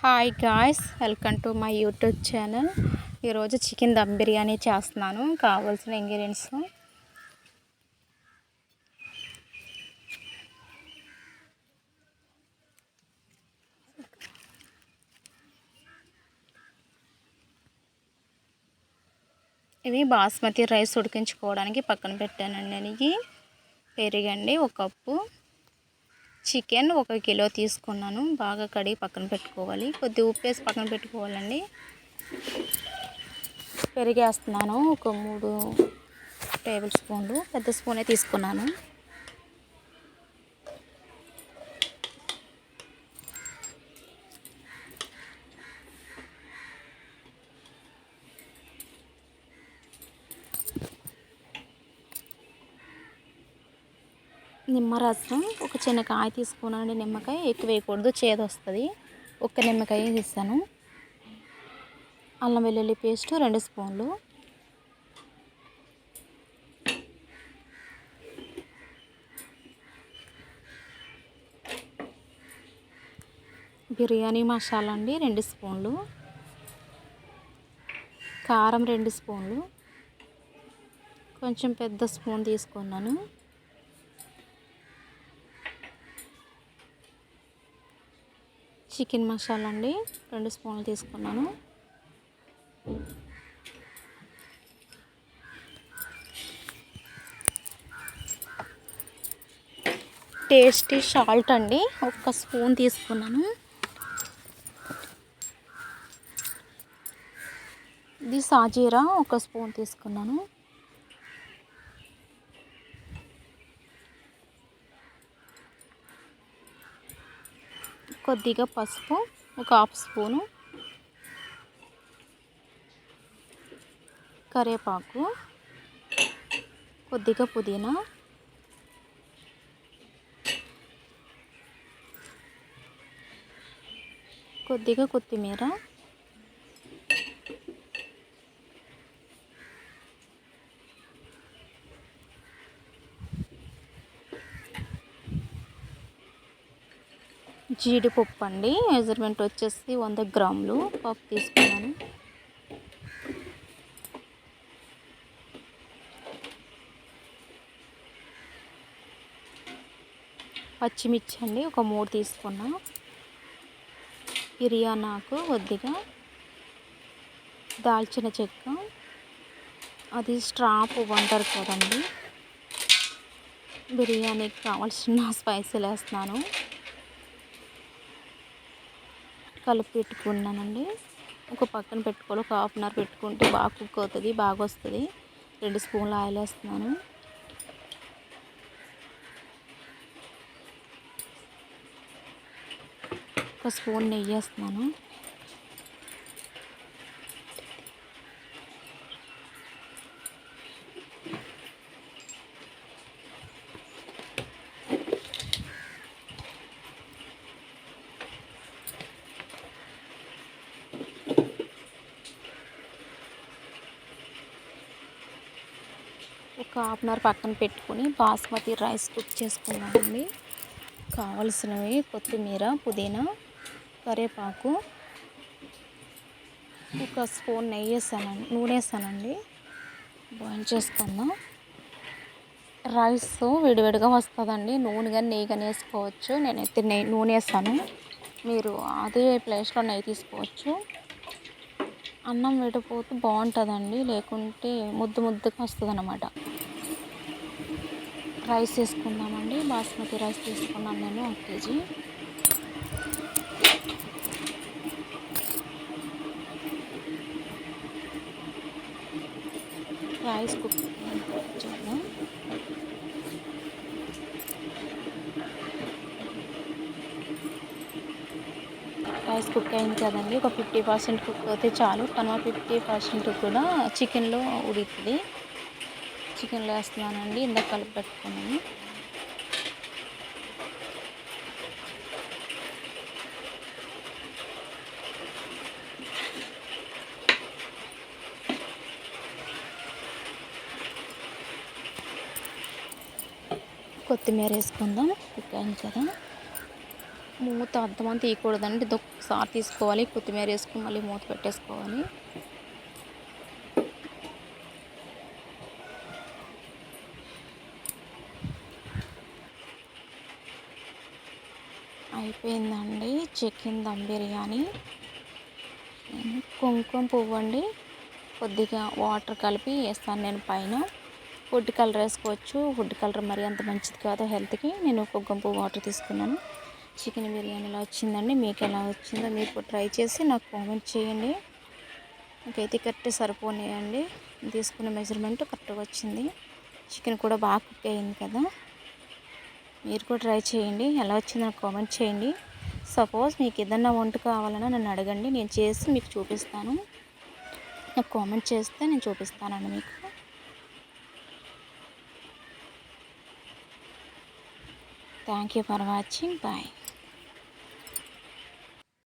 Hi guys welcome to my YouTube channel ఈరోజు chicken dum biryani చేస్తున్నాను. కావాల్సిన ఇంగ్రీడియంట్స్ ఇవి బాస్మతి రైస్ ఉడికించుకోవడానికి పక్కన పెట్టానండి. నేను పెరిగండి ఒక కప్పు. చికెన్ ఒక కిలో తీసుకున్నాను. బాగా కడిగి పక్కన పెట్టుకోవాలి. కొద్ది ఉప్పు వేసి పక్కన పెట్టుకోవాలండి. పెరిగేస్తున్నాను. ఒక మూడు టేబుల్ స్పూన్లు. పెద్ద స్పూనే తీసుకున్నాను. నిమ్మరసం ఒక చిన్న కాయ తీసుకున్నానండి నిమ్మకాయ. ఎక్కువ వేయకూడదు చేదు వస్తుంది. ఒక్క నిమ్మకాయ తీస్తాను అల్లం వెల్లుల్లి పేస్ట్ రెండు స్పూన్లు. బిర్యానీ మసాలా అండి రెండు స్పూన్లు. కారం రెండు స్పూన్లు. కొంచెం పెద్ద స్పూన్ తీసుకున్నాను. చికెన్ మసాలా అండి. రెండు స్పూన్లు తీసుకున్నాను. టేస్టీ సాల్ట్ అండి. ఒక స్పూన్ తీసుకున్నాను. ఇది సాజీరా ఒక స్పూన్ తీసుకున్నాను. కొద్దిగా పసుపు ఒక హాఫ్ స్పూను కరివేపాకు కొద్దిగా పుదీనా కొద్దిగా కొత్తిమీర జీడిపప్పు అండి. మెజర్మెంట్ వచ్చేసి వంద గ్రాములు. పప్పు తీసుకున్నాను. పచ్చిమిర్చి అండి. ఒక మూడు తీసుకున్నా. బిర్యానాకు కొద్దిగా దాల్చిన చెక్క. అది స్ట్రాప్ వంటారు కదండి. బిర్యానీకి కావాల్సిన స్పైసీలు వేస్తున్నాను. కలిపి పెట్టుకున్నానండి. ఒక పక్కన పెట్టుకోవాలి. ఒక హాఫ్ అన్ అవర్ పెట్టుకుంటే బాగా కుక్ అవుతుంది బాగా వస్తుంది. రెండు స్పూన్లు ఆయిల్ వేస్తున్నాను. ఒక స్పూన్ నెయ్యి వేస్తున్నాను. ఒక హాఫ్ అన్ అవర్ పక్కన పెట్టుకుని బాస్మతి రైస్ కుక్ చేసుకున్నామండి కావలసినవి కొత్తిమీర పుదీనా కరివేపాకు ఒక స్పూన్ నెయ్యి వేసానండి నూనె వేసానండి. బాయిల్ చేసుకుందాం. రైస్ విడివిడిగా వస్తుందండి. నూనె కానీ నెయ్యి కానీ వేసుకోవచ్చు. నేనైతే నెయ్యి నూనె వేసాను. మీరు అదే ప్లేస్లో నెయ్యి తీసుకోవచ్చు. అన్నం వేడిపోతే బాగుంటుందండి లేకుంటే ముద్దు ముద్దుగా వస్తుంది అనమాట రైస్ తీసుకుందామండి బాస్మతి రైస్ తీసుకున్నాను నేను ఒక కేజీ. రైస్ కుక్ చేద్దాం. రైస్ కుక్ అయింది కదండి. ఒక ఫిఫ్టీ పర్సెంట్ కుక్ అయితే చాలు. తన ఫిఫ్టీ పర్సెంట్ కూడా చికెన్లో ఉడుతుంది చికెన్లో వేస్తున్నానండి. ఇందాక కలిపి పెట్టుకున్నాను. కొత్తిమీర వేసుకుందాం. కుక్ అయింది కదా. మూత అద్దమని తీయకూడదండి. ఇది ఒకసారి తీసుకోవాలి కొత్తిమీర వేసుకుని మళ్ళీ మూత పెట్టేసుకోవాలి. అయిపోయిందండి చికెన్ దమ్ బిర్యానీ. కుంకుమ పువ్వు అండి. కొద్దిగా వాటర్ కలిపి వేస్తాను నేను పైన. ఫుడ్ కలర్ వేసుకోవచ్చు. ఫుడ్ కలర్ మరి అంత మంచిది కాదు హెల్త్కి. నేను కుంకుమ పువ్వు వాటర్ తీసుకున్నాను. చికెన్ బిర్యానీ ఎలా వచ్చిందండి? మీకు ఎలా వచ్చిందో మీరు ట్రై చేసి నాకు కామెంట్ చేయండి. నాకైతే కరెక్ట్ సరిపోనాయండి. తీసుకున్న మెజర్మెంట్ కరెక్ట్గా వచ్చింది. చికెన్ కూడా బాగా కుక్ అయింది కదా. మీరు కూడా ట్రై చేయండి. ఎలా వచ్చిందో నాకు కామెంట్ చేయండి. సపోజ్ మీకు ఏదన్నా వంట కావాలన్నా నన్ను అడగండి. నేను చేసి మీకు చూపిస్తాను. నాకు కామెంట్ చేస్తే నేను చూపిస్తానండి మీకు. Thank you for watching. Bye.